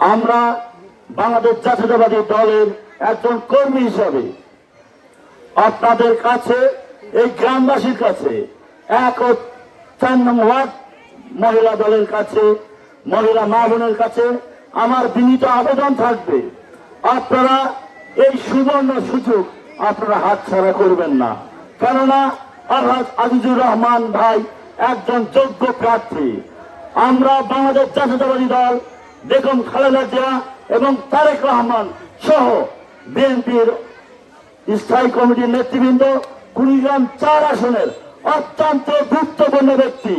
আমরা বাংলাদেশ জাতীয়তাবাদী দলের একজন কর্মী হিসাবে আপনাদের কাছে, এই গ্রামবাসীর কাছে, এক ও চার নম্বর ওয়ার্ড মহিলা দলের কাছে, মহিলা মা বোনের কাছে আমার বিনীত আবেদন থাকবে। আপনারা এই সুবর্ণ সুযোগ আপনারা হাতছাড়া করবেন না। কেননা আলহাজ আজিজুর রহমান ভাই একজন যোগ্য প্রার্থী। আমরা বাংলাদেশ জাতীয়তাবাদী দল বেগম খালেদা জিয়া এবং তারেক রহমান সহ বিএনপির স্থায়ী কমিটির নেতৃবৃন্দ কুড়িগ্রাম চার আসনের অত্যন্ত গুরুত্বপূর্ণ ব্যক্তি।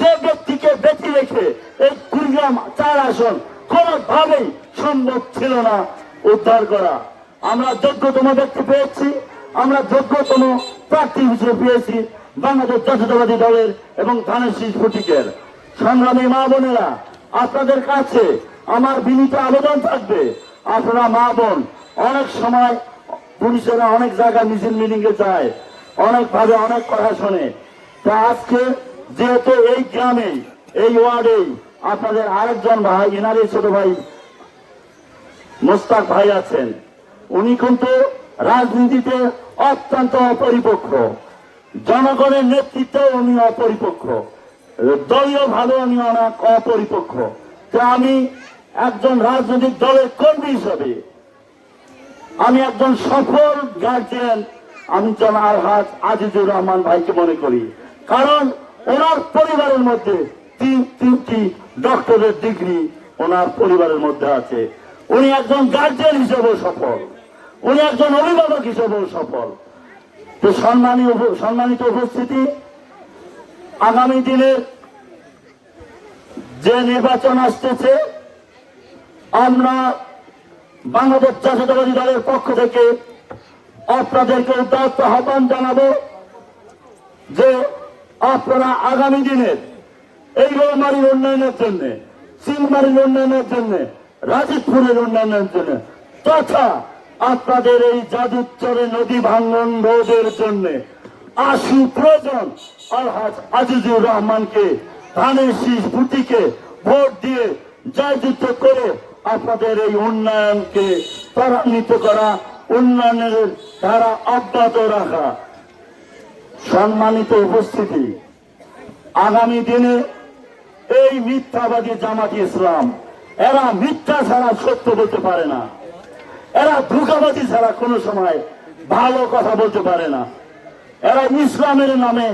যে ব্যক্তিকে বেঁচে রেখে এই কুড়িগ্রাম চার আসন কোনোভাবেই সম্ভব ছিল না উদ্ধার করা। আমরা যোগ্যতম ব্যক্তি পেয়েছি, আমরা যোগ্যতম প্রার্থী হিসেবে পেয়েছি বাংলাদেশ জাতীয়তাবাদী দলের এবং ধানের শীষ প্রতীকের সংগ্রামী মা বোনেরা আপনাদের কাছে আমার বিনীত আবেদন থাকবে। আপনারা মা বোন, অনেক সময় পুলিশেরা অনেক জায়গায় মিছিল মিটিং এ যায় অনেক ভাবে অনেক কথা শোনে। তা আজকে যেহেতু এই গ্রামে, এই ওয়ার্ডেই আপনাদের আরেকজন ভাই ইনারি ছোট ভাই মোস্তাক ভাই আছেন। উনি কিন্তু রাজনীতিতে অত্যন্ত অপরিপক্ষ জনগণের নেতৃত্বে উনি অপরিপক্ষ দলীয় ভাবে উনি অনেক অপরিপক্ষ। আমি একজন রাজনৈতিক দলের কর্মী হিসাবে। আমি একজন সফল গার্জিয়ান আমি জন আলহাজ আজিজুর রহমান ভাইকে মনে করি। কারণ ওনার পরিবারের মধ্যে তিন, তিনটি ডক্টরের ডিগ্রি ওনার পরিবারের মধ্যে আছে। উনি একজন গার্জিয়ান হিসেবেও সফল। উনি একজন অভিভাবক হিসেবেও সফল। তো সম্মানিত উপস্থিতি আগামী দিনের যে নির্বাচন আসতেছে, আমরা বাংলাদেশ জাতীয়তাবাদী দলের পক্ষ থেকে আপনাদেরকে উদ্যত আহ্বান জানাব যে আপনারা আগামী দিনের এই রৌমারির উন্নয়নের জন্য সিংমারির উন্নয়নের জন্য, রাজীবপুরের উন্নয়নের জন্য, তথা আপনাদের এই জাদুচরে নদী ভাঙ্গন রোধের জন্য আশু প্রয়োজন আলহাজ আজিজুর রহমানকে, ধানের শীষ বুটিকে ভোট দিয়ে জয়যুক্ত করে আপনাদের এই উন্নয়নকে ত্বরান্বিত করা, উন্নয়নের ধারা অব্যাহত রাখা। সম্মানিত উপস্থিতি, আগামী দিনে এই মিথ্যাবাদী জামাতি ইসলাম, এরা মিথ্যা ছাড়া সত্য বলতে পারে না। এরা ধোকাবাজি ছাড়া কোনো সময় ভালো কথা বলতে পারে না। এরা ইসলামের নামে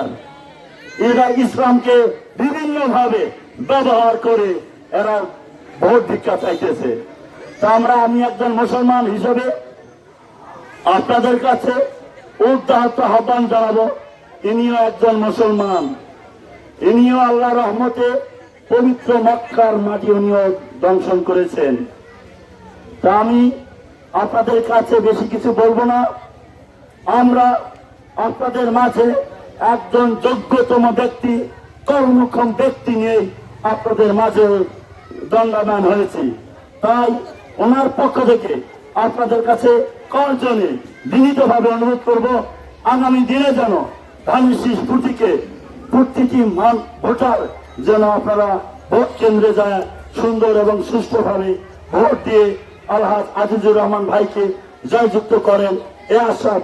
আর এরা ইসলামকে বিভিন্ন ভাবে ব্যবহার করে এরা ভোট ভিক্ষা চাইতেছে। তা আমরা, আমি একজন মুসলমান হিসেবে আপনাদের কাছে উদ্দাহত আহ্বান জানাব, ইনিও একজন মুসলমান। ইনিও আল্লাহ রহমতে পবিত্র মক্কার মাটি উনিও দংশন করেছেন। তা আমি আপনাদের কাছে বেশি কিছু বলব না। আমরা আপনাদের মাঝে একজন যোগ্যতম ব্যক্তি, কর্মক্ষম ব্যক্তি নিয়ে আপনাদের মাঝে দণ্ডায়মান হয়েছি। তাই ওনার পক্ষ থেকে আপনাদের কাছে কর্জনে বিনীতভাবে অনুরোধ করব, আগামী দিনে যেন ধানের শীষ প্রতীকে প্রত্যেকটি মান ভোটার যেন আপনারা ভোট কেন্দ্রে যায় সুন্দর এবং সুস্থভাবে ভোট দিয়ে আলহাজ আজিজুর রহমান ভাইকে জয়যুক্ত করেন। é a ação.